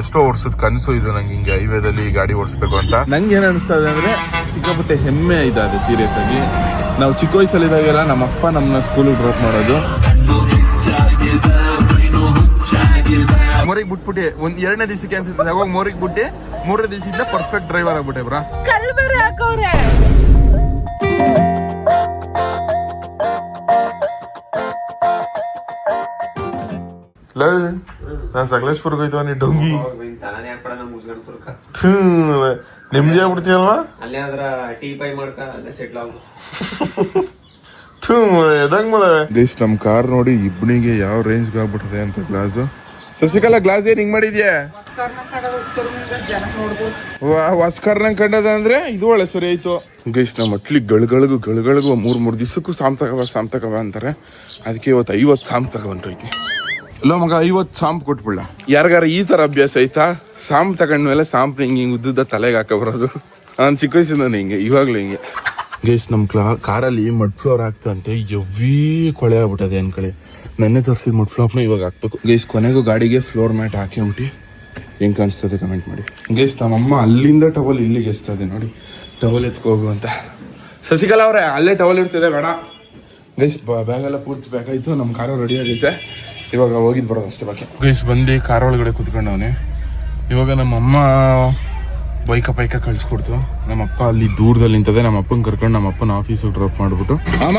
ಎಷ್ಟೋ ವರ್ಷದ ಕನಸು ಇದು ನಂಗೆ ಹಿಂಗೆ ಹೈವೇದಲ್ಲಿ ಗಾಡಿ ಓಡಿಸ್ಬೇಕು ಅಂತ. ನಂಗೆ ಏನ್ ಅನಿಸ್ತಾ ಇದೆ ಅಂದ್ರೆ ಸಿಕ್ಕಾಪಟ್ಟೆ ಹೆಮ್ಮೆ ಇದೆ ಅದು ಸೀರಿಯಸ್ ಆಗಿ. ನಾವು ಚಿಕ್ಕ ವಯಸ್ಸಲ್ಲಿದ್ದಾಗೆಲ್ಲ ನಮ್ಮ ಅಪ್ಪ ನಮ್ಮ ಸ್ಕೂಲ್ ಡ್ರಾಪ್ ಮಾಡೋದು. ಮೋರಿಗೆ ಬಿಟ್ಬಿಟ್ಟೆ ಒಂದ್ ಎರಡನೇ ದಿವಸಕ್ಕೆ ಅನ್ಸುತ್ತೆ. ಯಾವಾಗ ಮೋರಿಗೆ ಬಿಟ್ಟೆ ಮೂರನೇ ದಿವಸದಿಂದ ಪರ್ಫೆಕ್ಟ್ ಡ್ರೈವರ್ ಆಗ್ಬಿಟ್ಟೆ ಬ್ರಾ. ಹಾಕವ್ರೆ ನಾನು ಸಕಲೇಶ್ಪುರ್ಗೆ ಹೋಯ್ತು ನೀ ಡೊಂಗಿ. ನೆಮ್ಮದಿ ಆಗ್ಬಿಡ್ತೀಯಲ್ವಾ ಅಲ್ಲೇ ಅದ್ರ ಟೀ ಪೈ ಮಾಡ್ಕ ದೇಶ್ ನಮ್ ಕಾರ್ ನೋಡಿ ಇಬ್ನಿಗೆ ಯಾವ ರೇಂಜ್ ಆಗ್ಬಿಟ್ಟಿದೆ ಅಂತ ಗ್ಲಾಸ್ ಶಶಿಕಲಾ ಗ್ಲಾಸ್ ಏನ್ ಹಿಂಗ್ ಮಾಡಿದ್ಯಾ? ವಾಸ್ಕರ್ನ ಕಂಡದ ಅಂದ್ರೆ ಇದು ಒಳ್ಳೆ ಸರಿ ಆಯ್ತು. ಗೈಸ್ ನಮ್ಮ ಅಟ್ಲಿ ಗಳಗಳಿಗೂ ಗಳಗಳಿಗೂ ಮೂರ್ ಮೂರ್ ದಿವಸಕ್ಕೂ ಸಾಮ್ ತಗವ ಅಂತಾರೆ. ಅದಕ್ಕೆ ಇವತ್ತು ಐವತ್ತು ಸಾಮ್ ತಗೊಂಡೋಯ್ತಿ ಇಲ್ಲ ಮಗ ಐವತ್ತು ಸಾಂಪ್ ಕೊಟ್ಬಿಡ ಯಾರಿಗಾರ ಈ ತರ ಅಭ್ಯಾಸ ಐತಾ ಸಾಂಪ್ ತಗೊಂಡ್ಮೇಲೆ ಸಾಂಪ್ ಹಿಂಗೆ ಹಿಂಗೆ ಉದ್ದುದ್ದ ತಲೆಗೆ ಹಾಕ ಬರೋದು. ನಾನು ಚಿಕ್ಕ ವಯಸ್ಸಿಂದ ಹಿಂಗೆ ಇವಾಗಲೂ ಹಿಂಗೆ. ಗೇಸ್ ನಮ್ಮ ಕ್ಲಾ ಕಾರಲ್ಲಿ ಮಡ್ ಫ್ಲೋರ್ ಹಾಕ್ತಂತೆ ಎವ್ವಿ ಕೊಳೆ ಆಗ್ಬಿಟ್ಟದೆ ಅನ್ಕಳಿ. ನೆನ್ನೆ ತರಿಸಿದ ಮಡ್ ಫ್ಲೋರ್ನ ಇವಾಗ ಹಾಕ್ಬೇಕು. ಗೇಸ್ ಕೊನೆಗೂ ಗಾಡಿಗೆ ಫ್ಲೋರ್ ಮ್ಯಾಟ್ ಹಾಕಿಬಿಟ್ಟು ಹೆಂಗೆ ಕಾಣಿಸ್ತದೆ ಕಮೆಂಟ್ ಮಾಡಿ. ಗೇಸ್ ನಮ್ಮಮ್ಮ ಅಲ್ಲಿಂದ ಟವಲ್ ಇಲ್ಲಿಗೆ ಎಸ್ತದೆ ನೋಡಿ. ಟವಲ್ ಎತ್ಕೋಗು ಅಂತ. ಶಶಿಕಲಾ ಅವ್ರೆ ಅಲ್ಲೇ ಟವಲ್ ಇರ್ತದೆ ಬೇಡ. ಗೇಸ್ ಬ್ಯಾಗೆಲ್ಲ ಪೂರ್ತಿ ಬೇಕಾಯ್ತು ನಮ್ಮ ಕಾರು ರೆಡಿ ಆಗೈತೆ. ಇವಾಗ ಹೋಗಿದ್ ಬರೋದು ಅಷ್ಟೇ ಬಾಕಿ. ಗೈಸ್ ಬಂದು ಕಾರ್ ಒಳಗಡೆ ಕುತ್ಕೊಂಡವನೆ ಇವಾಗ ನಮ್ಮಮ್ಮ ಬೈಕ ಪೈಕ ಕಳ್ಸಿಕೊಡ್ತು. ನಮ್ಮ ಅಪ್ಪ ಅಲ್ಲಿ ದೂರದಲ್ಲಿ ನಿಂತದೆ. ನಮ್ಮ ಅಪ್ಪನ ಕರ್ಕೊಂಡು ನಮ್ಮ ಅಪ್ಪನ ಆಫೀಸಿಗೆ ಡ್ರಾಪ್ ಮಾಡ್ಬಿಟ್ಟು. ಅಮ್ಮ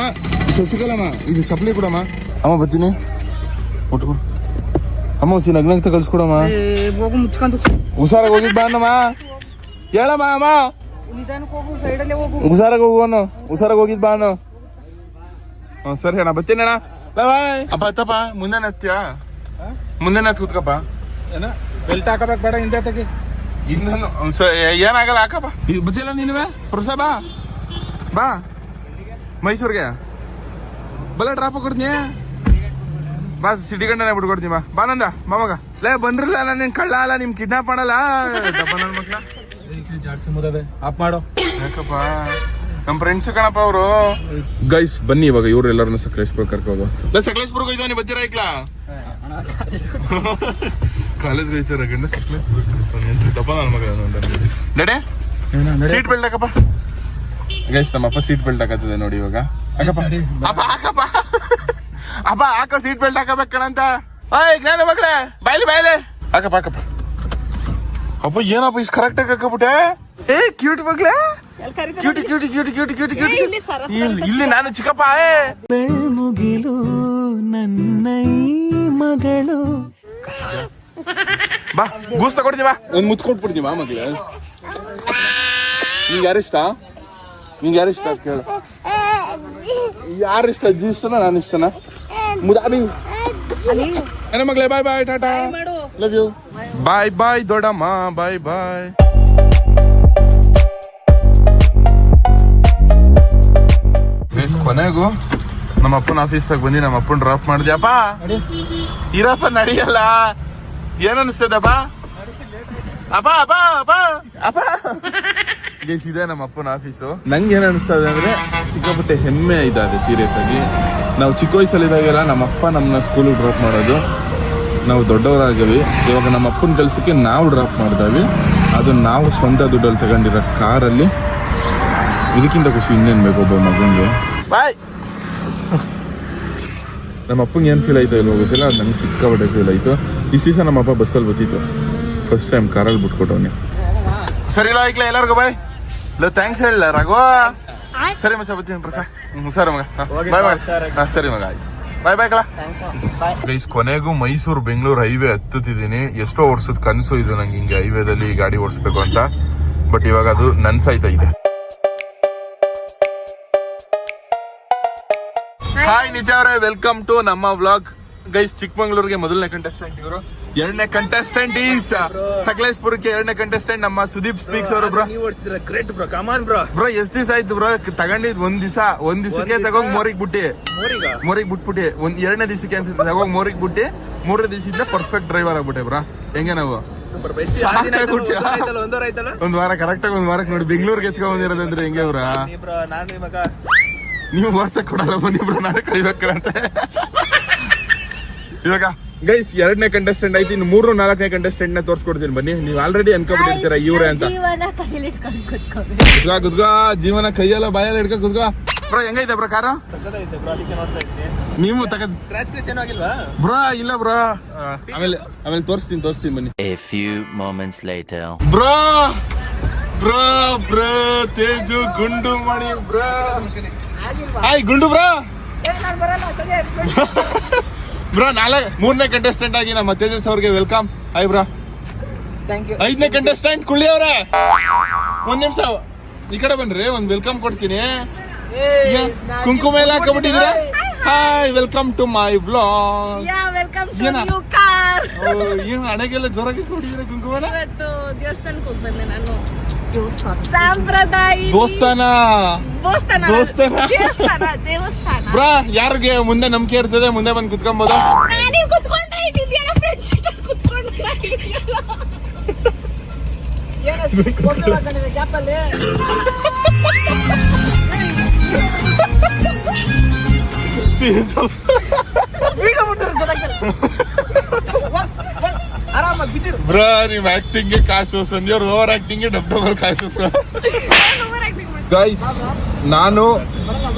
ಶಶಿಕಲಮ್ಮ ಇದು ಸಪ್ಲೈ ಕೊಡಮ್ಮ. ಅಮ್ಮ ಬರ್ತೀನಿ. ಮುಟ್ಕೊ ಅಮ್ಮ ಹುಸಿ ನಗ್ನಗ್ತ ಕಳ್ಸ್ಕೊಡಮ್ಮ. ಹುಷಾರಾಗಿ ಹೋಗಿದ್ ಬಾ ಅನ್ನಮ್ಮ ಹೇಳಮ್ಮ ಅಮ್ಮ. ಹುಷಾರಾಗ ಹೋಗು ಹುಷಾರಾಗಿ ಹೋಗಿದ್ ಬಾ ಅಣ್ಣ. ಹ್ಞೂ ಸರಿ ಅಣ್ಣ ಬರ್ತೀನಿ ಅಣ್ಣ. ಬಾಯ್. ಅಪ್ಪ ಅತ್ತಪ್ಪ ಮುಂದೆ ಹತ್ತೀಯ ಮುಂದೆ ಹತ್ ಕೂತ್ಕಪ್ಪ. ಬೆಲ್ಟ್ ಹಾಕಬೇಕು ಬೇಡ ಹಿಂದೆ ತೆಗಿ. ಇನ್ನೊಂದು ಏನಾಗಲ್ಲ ಹಾಕಪ್ಪ. ಈಗ ಬಚ್ಚಿಲ್ಲ ನೀನುವೆ? ಪ್ರಸ ಬಾ. ಬಾ. ಮೈಸೂರಿಗೆ. ಬಲ್ಲ ಡ್ರಾಪ್ ಕೊಡ್ತೀನಿ. ಬಾ ಸಿಟಿ ಗಂಡನೇ ಬಿಟ್ಕೊಡ್ತೀನಿ ಬಾ. ಬಾ ನಂದ ಬಾ ಮಗ ಲೇ ಬಂದ್ರಲ್ಲ ನಾನು ನಿನ್ ಕಳ್ಳ ಅಲ್ಲ ನಿಮ್ ಕಿಡ್ನಾಪ್ ಮಾಡಲ್ಲ. ದಪ್ಪ ನನ್ ಮಕ್ಳ. ಜಾಡ್ಸಿ ಮುದವೆ. ಆಪ್ ಮಾಡು. ಯಾಕಪ್ಪ? ನಮ್ ಫ್ರೆಂಡ್ಸ್ ಕಣಪ್ಪ ಅವರು. ಗೈಸ್ ಬನ್ನಿ ಇವಾಗ ಇವ್ರು ಎಲ್ಲರನ್ನ ಸಕಲೇಶ್ಪುರ ಕರ್ಕೋದು ಸಕಲೇಶ್ಪುರ್ಗೆ ಬತ್ತಿರ ನೀವು ಬತ್ತೀರಾ ಐಕ್ಲಾ ಕಾಲೇಜ್ ಹೋಯ್ತಾರ ಗಂಡ ಸಕಲೇಶ್ಪುರ ದಪ್ಪ ನನ್ನ ಮಗ ನಡೆ ಸೀಟ್ ಬೆಲ್ಟ್ ಹಾಕಪ್ಪ. ಗೈಸ್ ನಮ್ಮಪ್ಪ ಸೀಟ್ ಬೆಲ್ಟ್ ಹಾಕತ್ತದೆ ನೋಡಿ ಇವಾಗ. ಹಾಕಪ್ಪ. ಅಪ್ಪ ಹಾಕಪ್ಪ. ಅಪ್ಪ ಹಾಕ ಸೀಟ್ ಬೆಲ್ಟ್ ಹಾಕಬೇಕು ಕಣಂತ ಆಯ್ ಜ್ಞಾನ ಮಗಳೇ. ಬಾಯ್ಲಿ ಬಾಯ್ಲಿ. ಹಾಕಪ್ಪ ಹಾಕಪ್ಪ. ಅಪ್ಪ ಏನಪ್ಪ ಇಷ್ಟು ಕರೆಕ್ಟ್ ಆಗಿ ಹಾಕಬಿಟ್ಟೆ? ಏ ಕ್ಯೂಟ್ ಮಗಳೇ? Cutie cutie cutie cutie cutie cutie ಇಲ್ಲಿ ನಾನು ಚಿಕ್ಕಪ್ಪ ಏ. ಮುಗಿಲು ನನ್ನ ಮಗಳು. ಬಾ ಗೂಸ್ ತಗೊಡ್ತೀವ ಬಾ. ಒಂದ್ ಮುತ್ ಕೊಟ್ಬಿಡ್ತೀನಿ ಬಾ ಮಗ್ಲ. ನಿಂಗೆ ಯಾರಿಷ್ಟ ನಿಂಗೆ ಯಾರಿಷ್ಟ ಕೇಳು. ಯಾರಿಷ್ಟ ಅಜ್ಜಿ ಇಷ್ಟನ ನಾನು ಇಷ್ಟನ? ಮುದಾಬಿ ಮಗಳೇ ಮಗ್ಲೇ ಬಾಯ್ ಬಾಯ್ ಟಾಟಾ. ಮಾಡು. ಲವ್ ಯು ಬಾಯ್ ಬಾಯ್ ದೊಡ್ಡಮ್ಮ ಬಾಯ್ ಬಾಯ್ ಕೊನೆಗೂ ನಮ್ಮ ಅಪ್ಪನ ಆಫೀಸ್ದಾಗ ಬಂದು ನಮ್ಮ ಅಪ್ಪನ ಡ್ರಾಪ್ ಮಾಡಿದ್ಯಪ್ಪ ಇರಪ್ಪ, ನಡಿಯಲ್ಲ. ಏನ್ ಅನಿಸ್ತದಪ್ಪ ಅಪ್ಪ ಅಪ್ಪ ಅಪ್ಪ ಅಪ್ಪ ಇದೆ ನಮ್ಮ ಅಪ್ಪನ ಆಫೀಸು ನಂಗೆ ಏನ್ ಅನಿಸ್ತದೆ ಅಂದರೆ ಸಿಕ್ಕಾಪಟ್ಟೆ ಹೆಮ್ಮೆ ಇದೆ ಸೀರಿಯಸ್ ಆಗಿ. ನಾವು ಚಿಕ್ಕ ವಯಸ್ಸಲ್ಲಿದ್ದಾಗೆಲ್ಲ ನಮ್ಮ ಅಪ್ಪ ನಮ್ಮನ್ನ ಸ್ಕೂಲಿಗೆ ಡ್ರಾಪ್ ಮಾಡೋದು. ನಾವು ದೊಡ್ಡವರಾಗವಿ. ಇವಾಗ ನಮ್ಮ ಅಪ್ಪನ ಕೆಲಸಕ್ಕೆ ನಾವು ಡ್ರಾಪ್ ಮಾಡ್ದಾವಿ. ಅದು ನಾವು ಸ್ವಂತ ದುಡ್ಡಲ್ಲಿ ತಗೊಂಡಿರೋ ಕಾರಲ್ಲಿ ಇದಕ್ಕಿಂತ ಖುಷಿ ಇನ್ನೇನು ಬೇಕು ಒಬ್ಬ ಮಗನಿಗೆ? ಬಾಯ್. ನಮ್ಮ ಅಪ್ಪಂಗೆ ಏನು ಫೀಲ್ ಆಯ್ತು ಇಲ್ಲ ಗೊತ್ತಿಲ್ಲ ಅದು ನಂಗೆ ಸಿಕ್ಕಾಪಟ್ಟೆ ಫೀಲ್ ಆಯಿತು. ಈ ದಿವಸ ನಮ್ಮ ಅಪ್ಪ ಬಸ್ಸಲ್ಲಿ ಬರ್ತಿತ್ತು. ಫಸ್ಟ್ ಟೈಮ್ ಕಾರಲ್ಲಿ ಬಿಟ್ಕೊಟ್ಟವನಿ. ಸರಿ ಇಲ್ಲ ಐಕ್ಲ ಎಲ್ಲರಿಗೂ ಬಾಯ್. ಇಲ್ಲ ಥ್ಯಾಂಕ್ಸ್ ಹೇಳಿಲ್ಲ ರಾಘವ ಸರಿ ಮಚ್ಚ ಬತ್ತೀನಿ ಪ್ರಸಾದ್. ಹ್ಞೂ ಸರಿ ಮಗ. ಬಾಯ್ ಬಾಯ್. ಹಾಂ ಸರಿ ಮಗ ಆಯ್ತು. ಬಾಯ್ ಬಾಯ್ ಕಳ ಗೈಸ್ ಕೊನೆಗೂ ಮೈಸೂರು ಬೆಂಗಳೂರು ಹೈವೇ ಹತ್ತುತ್ತಿದ್ದೀನಿ. ಎಷ್ಟೋ ವರ್ಷದ ಕನಸು ಇದು ನಂಗೆ ಹಿಂಗೆ ಹೈವೇದಲ್ಲಿ ಗಾಡಿ ಓಡಿಸ್ಬೇಕು ಅಂತ. ಬಟ್ ಇವಾಗ ಅದು ನನ್ಸಾಯ್ತಾ ಇದೆ. ಹಾಯ್ ನಿತ್ಯ ಅವರೇ. ವೆಲ್ಕಮ್ ಟು ನಮ್ಮ ವ್ಲಾಗ್ ಗೈಸ್ ಚಿಕ್ಕಮಂಗ್ಳೂರಿಗೆ ಮೊದಲನೇ ಕಂಟೆಸ್ಟೆಂಟ್ ಇವರು. ಎರಡನೇ ಕಂಟೆಸ್ಟೆಂಟ್ ಈಸ್ ಸಕಲೇಶ್ಪುರಕ್ಕೆ ಎರಡನೇ ಕಂಟೆಸ್ಟೆಂಟ್ ನಮ್ಮ ಸುದೀಪ್ ಸ್ಪೀಕ್ಸ್ ಅವರು bro great bro come on bro bro ಎಷ್ಟ್ ದಿವಸ ಆಯ್ತು ಬ್ರೋ ತಗೊಂಡಿದ್ ಒಂದ್ ದಿವಸ ಒಂದ್ ದಿವಸಕ್ಕೆ ತಗೊಂಡ್ ಮೋರಿಗ್ ಬಿಟ್ಟಿ. ಮೂರಿಗ? ಬಿಟ್ಬಿಟ್ಟಿ. ಒಂದ್ ಎರಡನೇ ದಿವಸಕ್ಕೆ ಅನ್ಸುತ್ತೆ. ತಗೊಂಡ್ ಮೋರಿಗ್ ಬಿಟ್ಟಿ. ಮೂರನೇ ದಿವಸದಿಂದ ಪರ್ಫೆಕ್ಟ್ ಡ್ರೈವರ್ ಆಗ್ಬಿಟ್ಟೆ ಬ್ರಾ ಹೆಂಗೆ ನಾವು? ಒಂದ್ ವಾರ ಕರೆಕ್ಟ್ ಆಗಿ ಒಂದ್ ವಾರಕ್ಕೆ ನೋಡಿ. ಬೆಂಗಳೂರಿಗೆ ಎತ್ಕೊಂಡ್ ಬಂದಿರೋದಂದ್ರೆ ಹೆಂಗೆ ಬ್ರಾ ನಾನು ಇವಾಗ ನೀವು ಓಡ್ಸಕ್ ಕೊಡಲ್ಲ ಬನ್ನಿ ನಾನು ಕಳಿಬೇಕಂತೆ ಇವಾಗ ಗೈಸ್ ಎರಡನೇ ಕಂಟೆಸ್ಟೆಂಟ್ ಐತಿ ಇನ್ನು ಮೂರು ನಾಲ್ಕನೇ ಕಂಟೆಸ್ಟೆಂಟ್ನ ತೋರಿಸ್ಕೊಡ್ತೀನಿ. ಬನ್ನಿ ನೀವು ಆಲ್ರೆಡಿ ಅನ್ಕೊಂಡ್ಬಿಟ್ಟಿರ್ತೀರ ಇವ್ರೆ ಅಂತ. ಜೀವನ ಗುದ್ಗಾ ಕುದ್ಗ ಜೀವನ ಕೈಯೆಲ್ಲ ಬಾಯಲ್ಲ ಹಿಡ್ಕ ಗುದ್ಗಾ. ಬ್ರೋ ಹೆಂಗೈತೆ ಬ್ರೋ ಕಾರ? ನೀವು ತಗದ್ ಸ್ಕ್ರಾಚ್ ಕ್ರೇಚ್ ಆಗಿಲ್ವಾ? ಬ್ರೋ ಇಲ್ಲ ಬ್ರೋ. ಆಮೇಲೆ ಆಮೇಲೆ ತೋರಿಸ್ತೀನಿ ತೋರಿಸ್ತೀನಿ ಬನ್ನಿ. A few moments later bro bro bro Teju Gundu Mani bro. Hi Gundu bro. Bro ನಾಳೆ ಮೂರನೇ ಕಂಟೆಸ್ಟೆಂಟ್ ಆಗಿ ನಮ್ಮ ತೇಜಸ್ ಅವ್ರಿಗೆ ವೆಲ್ಕಮ್ ಹಾಯ್ ಬ್ರೋ. ಐದನೇ ಕಂಟೆಸ್ಟೆಂಟ್ ಕುಳ್ಳಿ ಅವ್ರೆ. ಒಂದ್ ನಿಮಿಷ ಈ ಕಡೆ ಬನ್ರಿ ಒಂದ್ ವೆಲ್ಕಮ್ ಕೊಡ್ತೀನಿ. ಕುಂಕುಮ ಎಲ್ಲ ಹಾಕೊಬಿಟ್ಟಿದ್ರೆ hi welcome to my blog yeah welcome to ಏನ? ಹಣೆಗೆಲ್ಲ ಜ್ವರಕ್ಕೆ ಕೊಡಿದ್ರೆ ಕುಂಕುಮನ? ಇವತ್ತು ದೇವಸ್ಥಾನಕ್ಕೆ ಹೋಗಿ ಬಂದೆ ನಾನು. ಸಾಂಪ್ರದಾಯ ದೋಸ್ತಾನ? ದೇವಸ್ಥಾನ ದೇವಸ್ಥಾನ. ದೇವಸ್ಥಾನ ದೇವಸ್ಥಾನ. ಬ್ರಾ ಯಾರಿಗೆ ಮುಂದೆ ನಂಬಿಕೆ ಇರ್ತದೆ ಮುಂದೆ ಬಂದು ಕುತ್ಕೊಂಬೋದು? ಕುತ್ಕೊಂಡ್ರೆ ಕಾಸು ಓವರ್ ಕಾಸು ಗೈಸ್ ನಾನು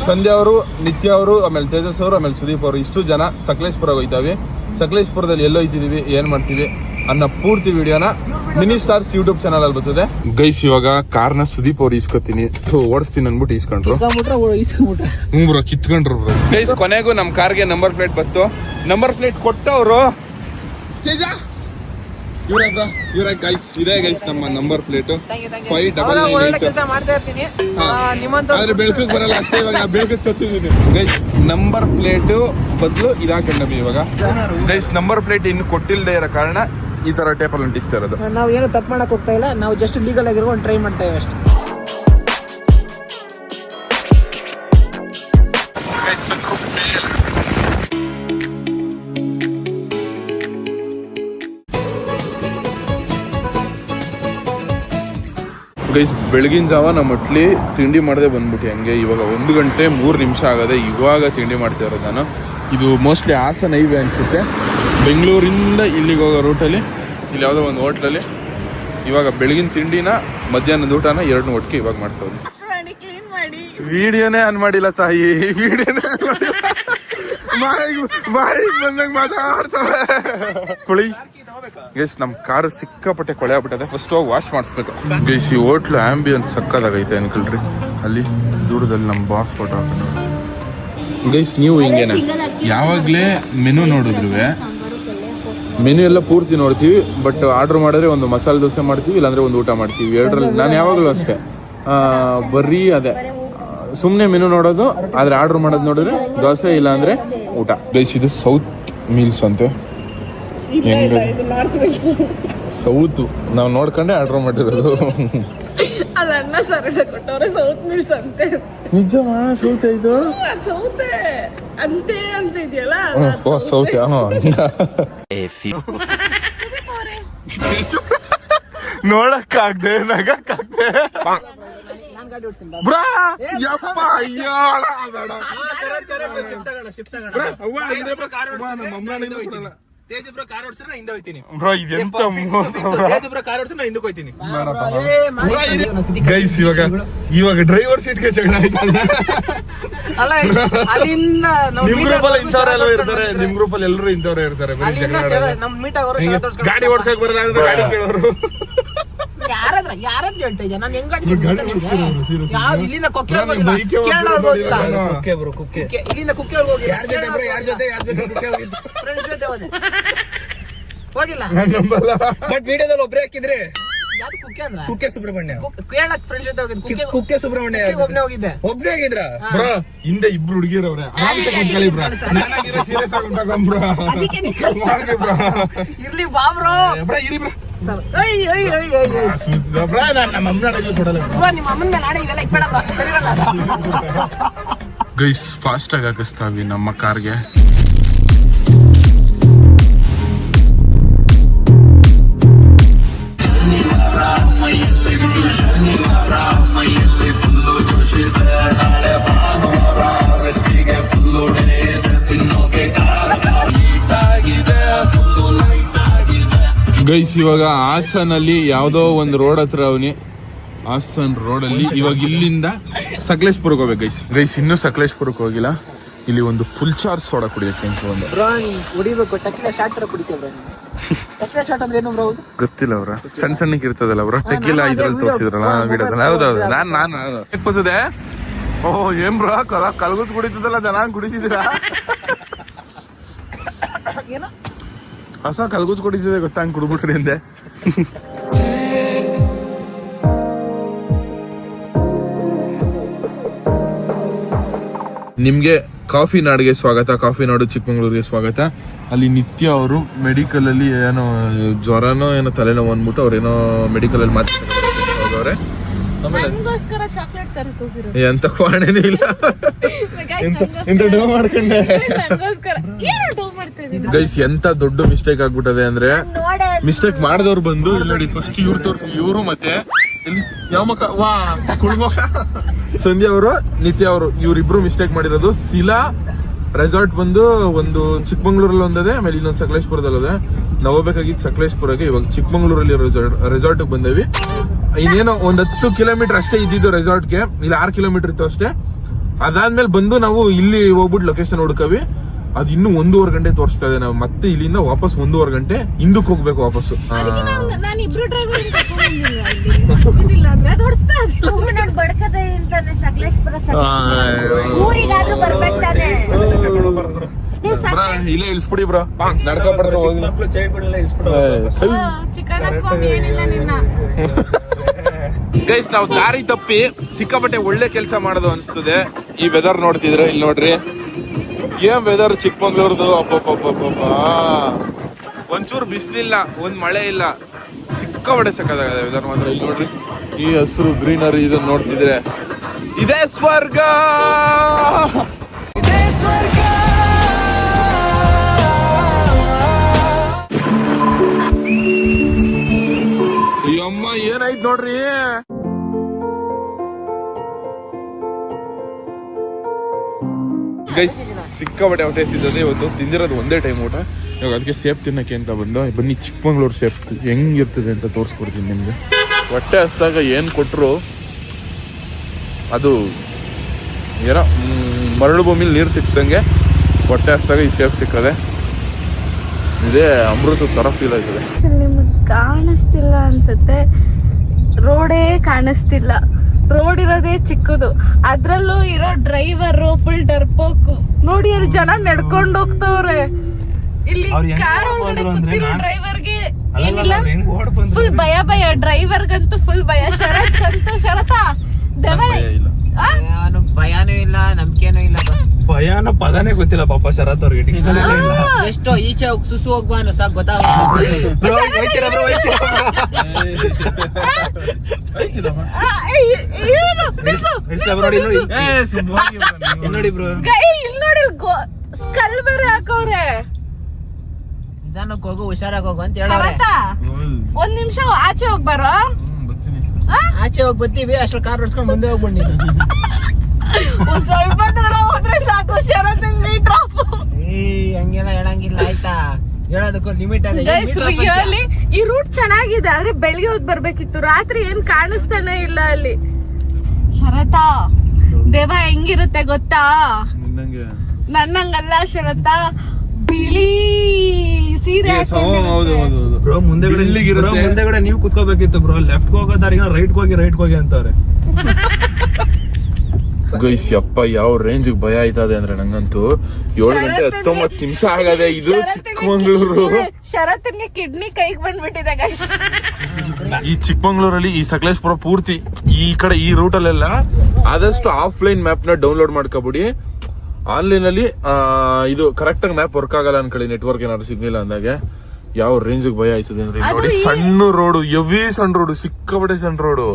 ಸಂಧ್ಯಾ ಅವರು, ನಿತ್ಯ ಅವರು, ಆಮೇಲೆ ತೇಜಸ್ ಅವರು, ಆಮೇಲೆ ಸುದೀಪ್ ಅವರು, ಇಷ್ಟು ಜನ ಸಕಲೇಶ್ಪುರ ಹೋಯ್ತಾವೆ ಸಕಲೇಶ್ಪುರದಲ್ಲಿ ಎಲ್ಲೋ ಹೋಯ್ತಿದೀವಿ ಏನ್ ಮಾಡ್ತೀವಿ ಅನ್ನೋ ಪೂರ್ತಿ ವಿಡಿಯೋನ ಮಿನಿ ಸ್ಟಾರ್ಸ್ ಯೂಟ್ಯೂಬ್ ಚಾನಲ್ ಅಲ್ಲಿ ಬರ್ತದೆ. ಗೈಸ್ ಇವಾಗ ಕಾರ್ನ ಸುದೀಪ್ ಅವ್ರು ಇಸ್ಕೊತೀನಿ ಓಡಿಸ್ತೀನಿ ಅನ್ಬಿಟ್ಟು ಇಸ್ಕೊಂಡ್ರು ಹ್ಞೂ ಬ್ರೋ ಕಿತ್ಕೊಂಡ್ರು ಬ್ರೋ. ಗೈಸ್ ಕೊನೆಗೂ ನಮ್ಮ ಕಾರ್ಗೆ ನಂಬರ್ ಪ್ಲೇಟ್ ಬಂತು. ನಂಬರ್ ಪ್ಲೇಟ್ ಕೊಟ್ಟವರು. ಗೈಸ್ ಇದೆ ಗೈಸ್ ನಮ್ಮ ನಂಬರ್ ಪ್ಲೇಟ್ ಫೈವ್ ಡಬಲ್ ಆದ್ರೆ ಬೆಳಕಕ್ಕೆ ಬರಲ್ಲ ಅಷ್ಟೇ ಇವಾಗ ಬೆಳಕಿಗೆ ತತ್ತಿದ್ದೀನಿ ಗೈಸ್ ನಂಬರ್ ಪ್ಲೇಟ್ ಬದಲು ಇದಾಕೊಂಡವಿ ಇವಾಗ. ಗೈಸ್ ನಂಬರ್ ಪ್ಲೇಟ್ ಇನ್ನು ಕೊಟ್ಟಿಲ್ಲದೆ ಇರೋ ಕಾರಣ ಈ ತರ ಟೇಪಲ್ಲಿ ಅಂಟಿಸ್ತಾ ಇರೋದು. ನಾವು ಏನು ತಪ್ಪು ಮಾಡಕ್ ಹೋಗ್ತಾ ಇಲ್ಲ. ನಾವು ಜಸ್ಟ್ ಲೀಗಲ್ ಆಗಿರೋ ಒಂದು ಟ್ರೈ ಮಾಡ್ತಾ ಇದ್ದೀವಿ ಅಷ್ಟೇ. ಗೈಸ್ ಬೆಳಗಿನ ಜಾವ ನಮ್ಮ ಅಟ್ಲಿ ತಿಂಡಿ ಮಾಡದೆ ಬಂದ್ಬಿಟ್ಟು ಹಂಗೆ. ಇವಾಗ ಒಂದು ಗಂಟೆ ಮೂರು ನಿಮಿಷ ಆಗದೆ ಇವಾಗ ತಿಂಡಿ ಮಾಡ್ತಾ ಇರೋದು ನಾನು ಇದು ಮೋಸ್ಟ್ಲಿ ಹಾಸನ ಐವೆ ಅನಿಸುತ್ತೆ. ಬೆಂಗಳೂರಿಂದ ಇಲ್ಲಿಗೆ ಹೋಗೋ ರೂಟಲ್ಲಿ ಇಲ್ಲಿ ಯಾವುದೋ ಒಂದು ಹೋಟ್ಲಲ್ಲಿ ಇವಾಗ ಬೆಳಗಿನ ತಿಂಡಿನ ಮಧ್ಯಾಹ್ನದ ಊಟನ ಎರಡನ್ನೂ ಒಟ್ಟಿಗೆ ಇವಾಗ ಮಾಡ್ತಾ ವೀಡಿಯೋನೇ ಆನ್ ಮಾಡಿಲ್ಲ ತಾಯಿ ವಿಡಿಯೋನೇ ಆನ್ ಮಾಡಿಲ್ಲ. ಬಾಯಿಗೆ ಬಾಯಿಗೆ ಬಂದಂಗೆ ಮಾತಾಡ್ತಾವೆ ಕುಳಿ. ಎಸ್ ನಮ್ ಕಾರ್ ಸಿಕ್ಕಾಪಟ್ಟೆ ಕೊಳೆ ಆಗ್ಬಿಟ್ಟದೆ. ಫಸ್ಟ್ ಹೋಗಿ ವಾಶ್ ಮಾಡಿಸ್ಬೇಕು. ಬೇಸಿ ಹೋಟ್ಲು ಆಂಬಿಯನ್ಸ್ ಸಕ್ಕದಾಗೈತೆ ಅನ್ಕೊಳ್ರಿ. ಅಲ್ಲಿ ದೂರದಲ್ಲಿ ನಮ್ಮ ಬಾಸ್ ಫೋಟೋ ಹಾಕೊಂಡು ಗೈಸ್ ನೀವು ಹಿಂಗೇನ. ಯಾವಾಗಲೇ ಮೆನು ನೋಡಿದ್ರು ಮೆನು ಎಲ್ಲ ಪೂರ್ತಿ ನೋಡ್ತೀವಿ ಬಟ್ ಆರ್ಡರ್ ಮಾಡಿದ್ರೆ ಒಂದು ಮಸಾಲೆ ದೋಸೆ ಮಾಡ್ತೀವಿ ಇಲ್ಲಾಂದ್ರೆ ಒಂದು ಊಟ ಮಾಡ್ತೀವಿ. ಎರಡರಲ್ಲಿ ನಾನು ಯಾವಾಗಲೂ ಅಷ್ಟೇ. ಆ, ಬರೀ ಅದೇ. ಸುಮ್ಮನೆ ಮೆನು ನೋಡೋದು ಆದ್ರೆ ಆರ್ಡರ್ ಮಾಡೋದು ನೋಡಿದ್ರೆ ದೋಸೆ ಇಲ್ಲಾಂದ್ರೆ ಊಟ. ಪ್ಲೇಸ್ ಇದು ಸೌತ್ ಮೀಲ್ಸ್ ಅಂತೆ. ಹೆಂಗ? ಸೌತ್ ನಾವು ನೋಡ್ಕೊಂಡೆ ಆರ್ಡರ್ ಮಾಡಿರೋದು. ಅಲ್ಲ ಅಣ್ಣ ಸರ್ ಕೊಟ್ಟವ್ರೆ ಸೌತ್ ಮಿಲ್ಸ್ ಅಂತೆ. ನಿಜವಾ ಸೌತ್ ಇದು? ಅಂತೆ ಅಂತ ಇದೆಯಲ್ಲ? Oh south. ನೋಡಕ್ಕಾಗ್ದೆ ನಗಕ್ಕಾಗ್ದೆ. ಬ್ರಾ ಯಪ್ಪ ಅಯ್ಯೋ ಬೇಡ. ಹಿಂದೆ ಬಾ. ಅವ್ವ, ನಮ್ಮ ಅಮ್ಮ ಹಿಂದೆ ಕೊಡಲ್ಲ. ತೇಜ್ ಬ್ರೋ. ಕಾರ್ ಓಡಿಸಿದ್ರೆ ನಾ ಹಿಂದೆ ಹೋಯ್ತೀನಿ ಬ್ರೋ ಇದೆಂತ ಮೋಸ ಬ್ರೋ. ತೇಜ್ ಬ್ರೋ ಕಾರ್ ಓಡಿಸಿದ್ರೆ ನಾ ಹಿಂದಕ್ಕೆ ಹೋಯ್ತೀನಿ ಗೈಸ್ ಇವಾಗ ಇವಾಗ ಡ್ರೈವರ್ ಸೀಟ್ಗೆ ಜಗಳ ಅಲ್ಲ ಅಲ್ಲಿಂದ ನಾವು ನಿಮ್ meet ಗ್ರೂಪ್ ಅಲ್ಲಿ ಇಂಥವ್ರೆಲ್ಲ ಇರ್ತಾರೆ ನಿಮ್ ಗ್ರೂಪ್ ಅಲ್ಲಿ ಎಲ್ಲರೂ ಇಂಥವ್ರೆ ಇರ್ತಾರೆ ಗಾಡಿ ಓಡಿಸಕ್ ಬರಲ್ಲ ಅಂದ್ರೆ ಗಾಡಿ ಕೇಳೋರು. ಯಾರಾದ್ರ ಯಾರಾದ್ರೂ ಹೇಳ್ತಾ ಇದ್ಯಾ ನಾನು ಹೆಂಗ್ ಗಾಡಿ ಇಲ್ಲಿಂದ ಕೊಕ್ಕೆ ಹೋಗಿಲ್ಲ ಕೇರಳ ಹೋಗಿಲ್ಲ ಕುಕ್ಕೆ ಬ್ರೋ ಕುಕ್ಕೆ ಇಲ್ಲಿಂದ ಕುಕ್ಕೆ ಹೋಗಿಲ್ಲ ಯಾರ ಜೊತೆ ಬ್ರೋ ಯಾರ ಜೊತೆ ಯಾರ ಜೊತೆ ಕುಕ್ಕೆ ಹೋಗಿದ್ದು ಫ್ರೆಂಡ್ಸ್ ಜೊತೆ ಹೋದೆ ಹೋಗಿಲ್ಲ ಬಟ್ ವಿಡಿಯೋದಲ್ಲಿ ಒಬ್ರೇ ಹಾಕಿದ್ರೆ ಯಾವ್ದು ಕುಕ್ಕೆ ಅಂದ್ರ ಕುಕ್ಕೆ ಸುಬ್ರಹ್ಮಣ್ಯ ಕೇರಳಕ್ಕೆ ಫ್ರೆಂಡ್ಸ್ ಜೊತೆ ಹೋಗಿದ್ದು ಕುಕ್ಕೆ ಕುಕ್ಕೆ ಸುಬ್ರಹ್ಮಣ್ಯ ಒಬ್ನೇ ಹೋಗಿದ್ದೆ ಒಬ್ರೇ ಹೋಗಿದ್ರ ಬ್ರೋ ಹಿಂದೆ ಇಬ್ರು ಹುಡುಗಿರವ್ರೆ ಆರಾಮ್ಸೆ ಕುತ್ಕೊಳ್ಳಿ ಬ್ರೋ ನಾನಾಗಿರೋ ಸೀರಿಯಸ್ ಆಗಿ ಬ್ರೋ ಅದಕ್ಕೆ ಬ್ರೋ ಇರ್ಲಿ ಬಾ ಬ್ರೋ ಬ್ರೋ ಇರಿ ಬ್ರೋ ಗೈಸ್ ಫಾಸ್ಟ್ ಆಗಿ ಹಾಕಿಸ್ತಾವಿ ನಮ್ಮ ಕಾರ್ಗೆ ಗೈಸ್ ಇವಾಗ ಹಾಸನಲ್ಲಿ ಯಾವ್ದೋ ಒಂದು ರೋಡ್ ಹತ್ರ ಅವನಿ. ಹಾಸನ್ ರೋಡ್ ಅಲ್ಲಿ ಇವಾಗ ಇಲ್ಲಿಂದ ಸಕಲೇಶ್ಪುರಕ್ಕೆ ಹೋಗ್ಬೇಕು ಗೈಸ್. ಗೈಸ್ ಇನ್ನೂ ಸಕಲೇಶ್ಪುರಕ್ಕೆ ಹೋಗಿಲ್ಲ. ಇಲ್ಲಿ ಒಂದು ಫುಲ್ ಚಾರ್ಜ್ ಸೋಡ ಕುಡಿಯಕ್ಕೆ ಒಂದು. ಬ್ರೋ ಹೊಡಿಬೇಕು ಟಕ್ಕಿನ ಶಾರ್ಟ್ ತರ ಕುಡಿತೀವಿ ಟಕ್ಕಿನ ಶಾರ್ಟ್ ಅಂದ್ರೆ ಏನು ಬ್ರೋ ಗೊತ್ತಿಲ್ಲ ಅವ್ರ. ಸಣ್ಣ ಸಣ್ಣಕ್ಕೆ ಇರ್ತದಲ್ಲ ಅವ್ರ. ಟೆಕ್ಕಿಲ್ಲ ಇದ್ರಲ್ಲಿ ತೋರಿಸಿದ್ರಲ್ಲ ಬಿಡೋದಲ್ಲ ಹೌದೌದು ನಾನ್ ನಾನು ಕೂತದೆ ಓ ಏನ್ ಬ್ರೋ ಕಲ ಕಲ್ಗುತ್ ಕುಡಿತದಲ್ಲ ಜನ ಕುಡಿತಿದ್ದೀರಾ? ಏನೋ? ಹೊಸ ಕಲ್ಗುಜ್ ಕೊಟ್ಟಿದ್ದೆ ಗೊತ್ತಾ ಹಂಗೆ ಕುಡ್ಬಿಟ್ರಿ ಅಂದೆ. ನಿಮ್ಗೆ ಕಾಫಿ ನಾಡಿಗೆ ಸ್ವಾಗತ, ಕಾಫಿ ನಾಡು ಚಿಕ್ಕಮಂಗ್ಳೂರಿಗೆ ಸ್ವಾಗತ. ಅಲ್ಲಿ ನಿತ್ಯ ಅವರು ಮೆಡಿಕಲ್ ಅಲ್ಲಿ ಏನೋ ಜ್ವರನೋ ಏನೋ ತಲೆನೋವು ಅಂದ್ಬಿಟ್ಟು ಅವ್ರೇನೋ ಮೆಡಿಕಲ್ ಅಲ್ಲಿ ಮಾತಾಡ್ತಾರೆ ನನ್ಗೋಸ್ಕರ ಚಾಕ್ಲೇಟ್ ತರಕ್ ಹೋಗಿರೋ ಎಂತ ಕ್ವಾಣೆನೇ ಇಲ್ಲ. ಎಂತ ಡೋ ಮಾಡ್ಕೊಂಡೆ? ನನ್ಗೋಸ್ಕರ ಏನು ಡೋ ಮಾಡ್ತಾ ಇದೀನಿ ಗೈಸ್ ಎಂತ ದೊಡ್ಡ ಮಿಸ್ಟೇಕ್ ಆಗ್ಬಿಟ್ಟದೆ ಅಂದ್ರೆ ಮಿಸ್ಟೇಕ್ ಮಾಡಿದವ್ರು ಬಂದು ಇಲ್ಲಿ ನೋಡಿ ಫಸ್ಟ್ ಇವ್ರು ತೋರ್ಸಿ ಇವರು ಮತ್ತೆ ಯಾವ ಮಕ್ಕ ವಾ ಕುಳ್ಮುಖ. ಸಂಧ್ಯಾ ಅವರು ನಿತ್ಯ ಅವರು ಇವ್ರಿಬ್ರು ಮಿಸ್ಟೇಕ್ ಮಾಡಿರೋದು. ಶಿಲಾ ರೆಸಾರ್ಟ್ ಬಂದು ಒಂದು ಚಿಕ್ಕಮಂಗ್ಳೂರಲ್ಲಿ ಒಂದದೆ ಆಮೇಲೆ ಇನ್ನೊಂದು ಸಕಲೇಶ್ಪುರದಲ್ಲಿ ಅದೇ ನಾವು ಹೋಗ್ಬೇಕಾಗಿದ್ದು ಸಕಲೇಶ್ಪುರಕ್ಕೆ ಇವಾಗ ಚಿಕ್ಕಮಂಗ್ಳೂರಲ್ಲಿ ರೆಸಾರ್ಟ್ ರೆಸಾರ್ಟ್ಗೆ ಬಂದೇವಿ. ಇನ್ನೇನೋ ಒಂದ್ ಹತ್ತು ಕಿಲೋಮೀಟರ್ ಅಷ್ಟೇ ಇದ್ದಿದ್ದು ರೆಸಾರ್ಟ್ಗೆ ಇಲ್ಲಿ ಆರು ಕಿಲೋಮೀಟರ್ ಇತ್ತು ಅಷ್ಟೇ. ಅದಾದ್ಮೇಲೆ ಬಂದು ನಾವು ಇಲ್ಲಿ ಹೋಗ್ಬಿಟ್ಟು ಲೊಕೇಶನ್ ಹುಡ್ಕವಿ. ಅದು ಇನ್ನೂ ಒಂದೂವರೆ ಗಂಟೆ ತೋರಿಸ್ತಾ ಇದೆ ನಾವು. ಮತ್ತೆ ಇಲ್ಲಿಂದ ವಾಪಸ್ ಒಂದೂವರೆ ಗಂಟೆ ಹಿಂದಕ್ಕೆ ಹೋಗ್ಬೇಕು ವಾಪಸ್ ಬಡ್ಕದೆ ಇಲ್ಲೇ ಇಳಿಸ್ಬಿಡಿ ಬ್ರೋ. ನಡ್ಕೊ ಪಡ್ಕೊ ಹೋಗಿ ಗೈಸ್ ನಾವು ದಾರಿ ತಪ್ಪಿ ಸಿಕ್ಕಾಪಟ್ಟೆ ಒಳ್ಳೆ ಕೆಲಸ ಮಾಡೋದು ಅನಿಸ್ತದೆ. ಈ ವೆದರ್ ನೋಡ್ತಿದ್ರೆ ಇಲ್ಲಿ ನೋಡ್ರಿ. ಏನ್ ವೆದರ್ ಚಿಕ್ಕಮಂಗ್ಳೂರ್ದು? ಅಪ್ಪ ಒಂಚೂರು ಬಿಸಿಲಿಲ್ಲ ಒಂದ್ ಮಳೆ ಇಲ್ಲ. ಸಿಕ್ಕಾಪಟ್ಟೆ ಸಕ್ಕದಾಗಿದೆ ವೆದರ್ ಮಾತ್ರ. ಇಲ್ಲಿ ನೋಡ್ರಿ. ಈ ಹಸಿರು ಗ್ರೀನರಿ ಇದನ್ನ ನೋಡ್ತಿದ್ರೆ. ಇದೇ ಸ್ವರ್ಗ! ಏನಾಯ್ತು ನೋಡ್ರಿ. ಗೈಸ್ ಸಿಕ್ಕಾಪಟ್ಟೆ ಹೊಟ್ಟೆ ಸಿದ್ದದೆ ಇವತ್ತು. ತಿಂದಿರೋದು ಒಂದೇ ಟೈಮ್ ಊಟ. ಇವಾಗ ಅದಕ್ಕೆ ಸೇಫ್ ತಿನ್ನಕ್ಕೆ ಅಂತ ಬಂದು ಬನ್ನಿ ಚಿಕ್ಕಮಂಗ್ಳೂರು ಸೇಫ್ ಹೆಂಗಿರ್ತದೆ ಅಂತ ತೋರಿಸ್ಕೊಡ್ತೀನಿ ನಿಮ್ಗೆ. ಹೊಟ್ಟೆ ಹಸ್ದಾಗ ಏನು ಕೊಟ್ಟರು ಅದು ಏನೋ ಮರಳು ಭೂಮಿಲಿ ನೀರು ಸಿಕ್ತಂಗೆ ಹೊಟ್ಟೆ ಹಸ್ದಾಗ ಈ ಸೇಫ್ ಸಿಕ್ಕದೆ. ಇದೇ ಅಮೃತ ಥರ ಫೀಲ್ ಆಯ್ತದೆ ನಿಮಗೆ ಕಾಣಿಸ್ತಿಲ್ಲ ಅನ್ಸುತ್ತೆ. ಕಾಣಿಸ್ತಿಲ್ಲ. ರೋಡ್ ಇರೋದೇ ಚಿಕ್ಕದು. ಅದ್ರಲ್ಲೂ ಇರೋ ಡ್ರೈವರ್ ಫುಲ್ ಡರ್ಪೋಕು ನೋಡಿ ಅಲ್ಲಿ ಜನ ನಡ್ಕೊಂಡು ಹೋಗ್ತವ್ರೆ. ಇಲ್ಲಿ ಕಾರ್ ಒಳಗಡೆ ಕೂತಿರೋ ಡ್ರೈವರ್ಗೆ ಏನಿಲ್ಲ. ಫುಲ್ ಭಯ ಭಯ. ಡ್ರೈವರ್ಗಂತೂ ಫುಲ್ ಭಯ. ಶರತ್ ಅಂತ ಶರತ. ಭಯನೂ ಇಲ್ಲ. ಆ? ಅವನು ಭಯಾನೂ ಇಲ್ಲ ನಂಬಿಕೆನೂ ಇಲ್ಲ ಭಯಾನ ಪದನೇ ಗೊತ್ತಿಲ್ಲ ಪಾಪ ಶರತ್ ಅವ್ರಿಗೆ ಡಿಕ್ಷನರಿ ಇಲ್ಲ ಎಷ್ಟೋ ಈಚೆ ಹೋಗಿ ಸುಸು ಹೋಗ್ಬಾನು ಸಾಕು ಗೊತ್ತಾಗ ನೋಡಿ. ನೋಡಿ ಬ್ರೋ ನೋಡಿ ಸ್ಕಲ್ ಬೇರೆ ಹಾಕವ್ರೆ. ನಿಧಾನಕ್ಕೆ ಹೋಗು ಹುಷಾರಾಗಿ ಹೋಗು ಅಂತ ಹೇಳೋರೆ ಶರತ ಒಂದ್ ನಿಮಿಷ ಆಚೆ ಹೋಗ್ಬಾರೋ ಆಚೆ ಹೋಗಿ ಬರ್ತೀವಿ ಅಷ್ಟು ಕಾರ್ ಹೊಡ್ಸ್ಕೊಂಡು ಮುಂದೆ ಹೋಗ್ಬಿಡ್ ನೀನು. ಒಂದ್ ಸ್ವಲ್ಪ ದೂರ ಹೋದ್ರೆ ಸಾಕು ಶರತ್ ಡ್ರಾಪ್ ಏ ಹಂಗೆಲ್ಲ ಹೇಳಂಗಿಲ್ಲ ಆಯ್ತಾ? ಹೇಳೋದಕ್ಕೂ ಲಿಮಿಟ್ ಗೈಸ್? ರಿಯಲಿ ಈ ರೂಟ್ ಚೆನ್ನಾಗಿದೆ ಆದ್ರೆ ಬೆಳಿಗ್ಗೆ ಹೋಗಿ ಬರ್ಬೇಕಿತ್ತು. ರಾತ್ರಿ ಏನ್ ಕಾಣಿಸ್ತಾನೆ ಇಲ್ಲ ಅಲ್ಲಿ. ಶರತ ದೇವ ಹೆಂಗಿರುತ್ತೆ ಗೊತ್ತಾ? ನನ್ನಂಗಲ್ಲ ಶರತ. ಬಿಳಿ ಸೀರೆ ಬ್ರೋ ಮುಂದೆಗಡೆ ಬಿಲ್ಲಿಗಿರುತ್ತೆ. bro, ಮುಂದೆಗಡೆ ನೀವು ಕುತ್ಕೋಬೇಕಿತ್ತು ಬ್ರೋ ಲೆಫ್ಟ್ ಹೋಗೋ ದಾರಿಗೆ ರೈಟ್ ಹೋಗಿ ರೈಟ್ ಹೋಗಿ ಅಂತಾರೆ. ಗೈಸ್ ಯಪ್ಪ ಯಾವ ರೇಂಜ್ ಭಯ ಆಯ್ತದೆ ಅಂದ್ರೆ ನಂಗಂತೂ ಏಳು ಗಂಟೆ ಹತ್ತೊಂಬತ್ತು ನಿಮಿಷ ಆಗದೆ ಇದು ಚಿಕ್ಕಮಂಗ್ಳೂರು. ಶರತ್ಗೆ ಕಿಡ್ನಿ ಕೈಗೆ ಬಂದ್ಬಿಟ್ಟಿದೆ ಗೈಸ್. ಈ ಚಿಕ್ಕಮಂಗ್ಳೂರಲ್ಲಿ ಈ ಸಕಲೇಶ್ಪುರ ಪೂರ್ತಿ ಈ ಕಡೆ ಈ ರೂಟ್ ಅಲ್ಲೆಲ್ಲ ಆದಷ್ಟು ಆಫ್ಲೈನ್ ಮ್ಯಾಪ್ನ ಡೌನ್ಲೋಡ್ ಮಾಡ್ಕೊಬಿಡಿ. ಆನ್ಲೈನ್ ಅಲ್ಲಿ ಇದು ಕರೆಕ್ಟ್ ಆಗಿ ಮ್ಯಾಪ್ ವರ್ಕ್ ಆಗಲ್ಲ ಅನ್ಕೊಳ್ಳಿ ನೆಟ್ವರ್ಕ್ ಏನಾದ್ರು ಸಿಗ್ಲಿಲ್ಲ ಅಂದಾಗೆ. ಯಾವ ರೇಂಜ್ ಭಯ ಆಯ್ತದೆ ಅಂದ್ರೆ ಇಲ್ಲಿ ನೋಡಿ. ಸಣ್ಣ ರೋಡು ಎವಿ ಸಣ್ಣ ರೋಡು ಸಿಕ್ಕಾಪಟ್ಟೆ ಸಣ್ಣ ರೋಡು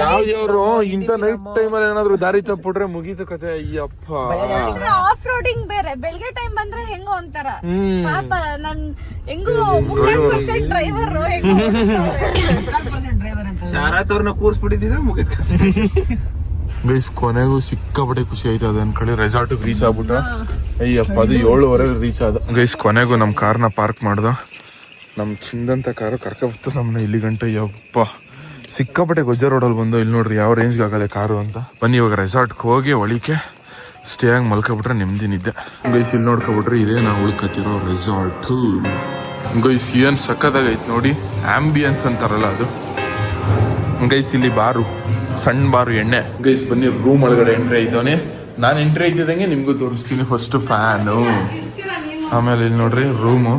ಯಾವ ಯಾವ್ರು ಇಂಥ ನೈಟ್ ಟೈಮ್ ಅಲ್ಲಿ ಏನಾದ್ರು ದಾರಿ ತಪ್ಪಿಟ್ರೆ ಮುಗೀತು ಕತೆ ಅಯ್ಯಪ್ಪ. ಆಫ್ ರೋಡಿಂಗ್ ಬೇರೆ. ಬೆಳಗ್ಗೆ ಟೈಮ್ ಬಂದ್ರೆ ಹೆಂಗೋ ಅಂತಾರ ಪಾಪ ನನ್ ಹೆಂಗೋ ಮುಕ್ಕಾಲ್ ಪರ್ಸೆಂಟ್ ಡ್ರೈವರ್ ಕೂರ್ಸ್ಬಿಟ್ಟಿದ್ರೆ ಮುಗಿತ್ ಬೇಸ್ ಕೊನೆಗೂ ಸಿಕ್ಕಾಪಟ್ಟೆ ಖುಷಿ ಆಯ್ತು. ಅದ ಅನ್ಕೊಳ್ಳಿ. ರೆಸಾರ್ಟ್ ರೀಚ್ ಆಗ್ಬಿಟ್ಟ. ಅಯ್ಯಪ್ಪ ಅದು ಏಳುವರೆಗೆ ರೀಚ್ ಆದ. ಗೈಸ್ ಕೊನೆಗೂ ನಮ್ಮ ಕಾರ್ನ ಪಾರ್ಕ್ ಮಾಡ್ದ. ನಮ್ಮ ಚಿಂದಂತ ಕಾರು ಕರ್ಕೊಬತ್ತು ನಮ್ಮನ್ನ ಇಲ್ಲಿ ಗಂಟೆ. ಯಪ್ಪ. ಸಿಕ್ಕಾಪಟ್ಟೆ ಗೊಜ್ಜ ರೋಡಲ್ಲಿ ಬಂದು ಇಲ್ಲಿ ನೋಡ್ರಿ ಯಾವ ರೇಂಜ್ಗೆ ಆಗದೆ ಕಾರು ಅಂತ. ಬನ್ನಿ ಇವಾಗ ರೆಸಾರ್ಟ್ಗೆ ಹೋಗಿ ಒಳಿಕೆ ಸ್ಟೇ ಆಗಿ ಮಲ್ಕೊಬಿಟ್ರೆ ನೆಮ್ಮದಿ ನಿದ್ದೆ. ಗೈಸ್ ಇಲ್ಲಿ ನೋಡ್ಕೊಬಿಟ್ರೆ ಇದೇ ನಾವು ಉಳ್ಕತ್ತಿರೋ ರೆಸಾರ್ಟು ಗೈಸ್ ಏನ್ ಸಕ್ಕದಾಗೈತೆ ನೋಡಿ. ಆಂಬಿಯನ್ಸ್ ಅಂತಾರಲ್ಲ ಅದು. ಗೈಸ್ ಇಲ್ಲಿ ಬಾರು. ಸಣ್ಣ ಬಾರು ಎಣ್ಣೆ. ಗೈಸ್ ಬನ್ನಿ ರೂಮ್ ಒಳಗಡೆ ಎಂಟ್ರಿ ಆಯ್ತವನೆ ನಾನು ಎಂಟ್ರಿ ಇದ್ದಿದ್ದಂಗೆ ನಿಮ್ಗೂ ತೋರಿಸ್ತೀನಿ ಫಸ್ಟ್ ಫ್ಯಾನು ಆಮೇಲೆ ಇಲ್ಲಿ ನೋಡ್ರಿ ರೂಮು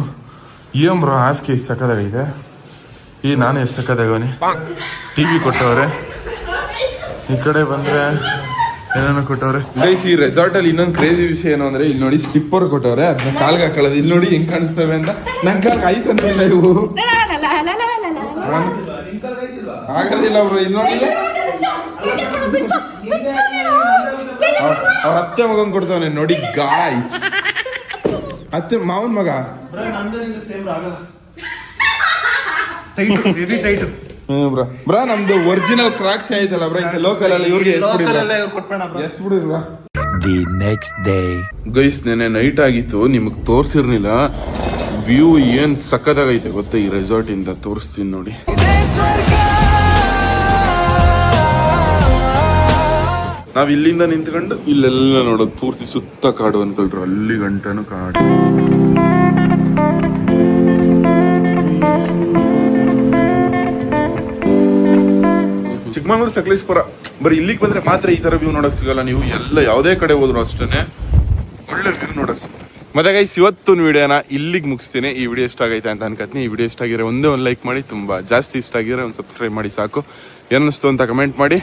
ಏನ್ ಬ್ರೋ ಹಾಸಿಗೆ ಎಷ್ಟು ಸಕ್ಕದಾಗೈತೆ ಈ ನಾನು ಎಷ್ಟು ಸಕ್ಕದಾಗವನಿ ಟಿ ವಿ ಕೊಟ್ಟವ್ರೆ. ಈ ಕಡೆ ಬಂದ್ರೆ ಏನೇನೋ ಕೊಟ್ಟವ್ರೆ? ಗೈಸ್ ಈ ರೆಸಾರ್ಟ್ ಅಲ್ಲಿ ಇನ್ನೊಂದು ಕ್ರೇಜಿ ವಿಷಯ ಏನು ಅಂದ್ರೆ ಇಲ್ಲಿ ನೋಡಿ ಸ್ಲಿಪ್ಪರ್ ಕೊಟ್ಟವ್ರೆ. ಅದನ್ನ ಕಾಲ್ಗೆ ಹಾಕೊಳ್ಳೋದು. ಇಲ್ಲಿ ನೋಡಿ ಹೆಂಗ್ ಕಾಣಿಸ್ತವೆ ಅಂತ. ನಂಗೆ ಕಾಲ್ಗೆ ಆಯ್ತು ಅಂತಿಲ್ಲ ಇವು ಆಗೋದಿಲ್ಲ ಬ್ರೋ ಇಲ್ಲಿ ನೋಡಿ ಅವ್ರ ಅತ್ತೆ ಮಗನ್ ಕೊಡ್ತಾವನೆ. ನೋಡಿ ಗಾಯ್ಸ್ ಅತ್ತೆ ಮಾವನ್ ಮಗ? ಬ್ರಾ ಬ್ರಾ. ನಮ್ದು ಒರಿಜಿನಲ್ ಕ್ರಾಕ್ಸ್ ಆಯ್ತಲ್ಲ ಬ್ರಾ ಇಂತ ಲೋಕಲ್ ಅಲ್ಲಿ ಇವ್ರಿಗೆ ಎಸ್ ಬಿಡಿ ಕೊಟ್ಬೇಡ next day bro. The next day. Guys ನೆನೆ ನೈಟ್ ಆಗಿತ್ತು ನಿಮಗೆ ತೋರಿಸಿರ್ಲಿಲ್ಲ. ವ್ಯೂ ಏನ್ ಸಖತ್ತಾಗೈತೆ ಗೊತ್ತಾ ಈ ರೆಸಾರ್ಟ್ ಇಂದ? ತೋರಿಸ್ತೀನಿ ನೋಡಿ. ನಾವ್ ಇಲ್ಲಿಂದ ನಿಂತ್ಕೊಂಡು ಇಲ್ಲೆಲ್ಲ ನೋಡೋದು ಪೂರ್ತಿ ಸುತ್ತ ಕಾಡು ಅನ್ಕೊಳ್ರು ಅಲ್ಲಿ ಗಂಟನು ಕಾಡು. ಚಿಕ್ಕಮಂಗ್ಳೂರು, ಸಕಲೇಶ್ಪುರ, ಬರೀ ಇಲ್ಲಿಗೆ ಬಂದ್ರೆ ಮಾತ್ರ ಈ ತರ ವ್ಯೂ ನೋಡಕ್ ಸಿಗಲ್ಲ ನೀವು. ಎಲ್ಲ ಯಾವುದೇ ಕಡೆ ಹೋದ್ರು ಅಷ್ಟೇ ಒಳ್ಳೆ ವ್ಯೂ ನೋಡಕ್ ಮತ್ತೆ ಗೈಸ್ ಇವತ್ತಿನ ವಿಡಿಯೋನ ಇಲ್ಲಿಗೆ ಮುಗಿಸ್ತೀನಿ. ಈ ವಿಡಿಯೋ ಇಷ್ಟ ಆಗೈತೆ ಅಂತ ಅನ್ಕತ್ತೀನಿ ಈ ವಿಡಿಯೋ ಇಷ್ಟ ಆಗಿರೋ ಒಂದೇ ಒಂದು ಲೈಕ್ ಮಾಡಿ. ತುಂಬಾ ಜಾಸ್ತಿ ಇಷ್ಟ ಆಗಿರೋ ಒಂದು ಸಬ್ಸ್ಕ್ರೈಬ್ ಮಾಡಿ ಸಾಕು. ಏನಿಸ್ತು ಅಂತ ಕಮೆಂಟ್ ಮಾಡಿ.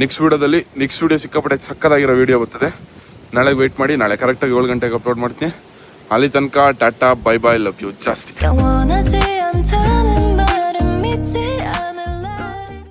ನೆಕ್ಸ್ಟ್ ವೀಡಿಯೋದಲ್ಲಿ ನೆಕ್ಸ್ಟ್ ವೀಡಿಯೋ ಸಿಕ್ಕಾಪಟ್ಟೆ ಸಕ್ಕದಾಗಿರೋ ವೀಡಿಯೋ ಬರ್ತದೆ. ನಾಳೆ ವೆಯ್ಟ್ ಮಾಡಿ, ನಾಳೆ ಕರೆಕ್ಟಾಗಿ ಏಳು ಗಂಟೆಗೆ ಅಪ್ಲೋಡ್ ಮಾಡ್ತೀನಿ. ಅಲ್ಲಿ ತನಕ tata bye bye love you ಜಾಸ್ತಿ.